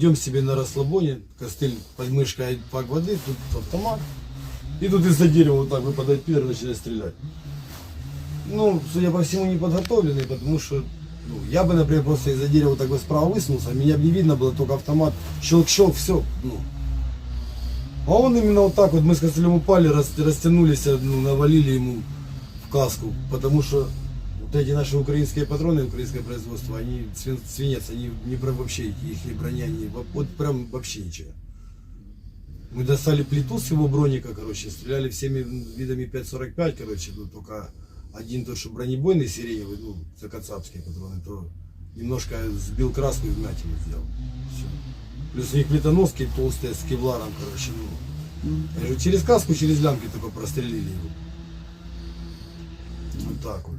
Идем себе на расслабоне, костыль под мышкой, пак воды, тут автомат. И тут из-за дерева вот так выпадает пидор начинает стрелять. Ну, судя по всему, не подготовленный, потому что ну, я бы, например, просто из-за дерева так бы справа высунулся, меня бы не видно было, только автомат, щелк-щелк, все, ну. А он именно вот так вот, мы с костылем упали, рас- растянулись, ну, навалили ему в каску, потому что вот эти наши украинские патроны, украинское производство, они свин- свинец, они не про вообще, их не броня, не, во- вот прям вообще ничего. Мы достали плиту с его броника, короче, стреляли всеми видами 5.45, короче, ну, только один тот, что бронебойный сиреневый, ну, это кацапские патроны, то немножко сбил краску и вмятину сделал. Всё. Плюс у них плитоноски толстые с кевларом, короче, ну. Я говорю, через каску, через лямки только прострелили его. Вот так вот.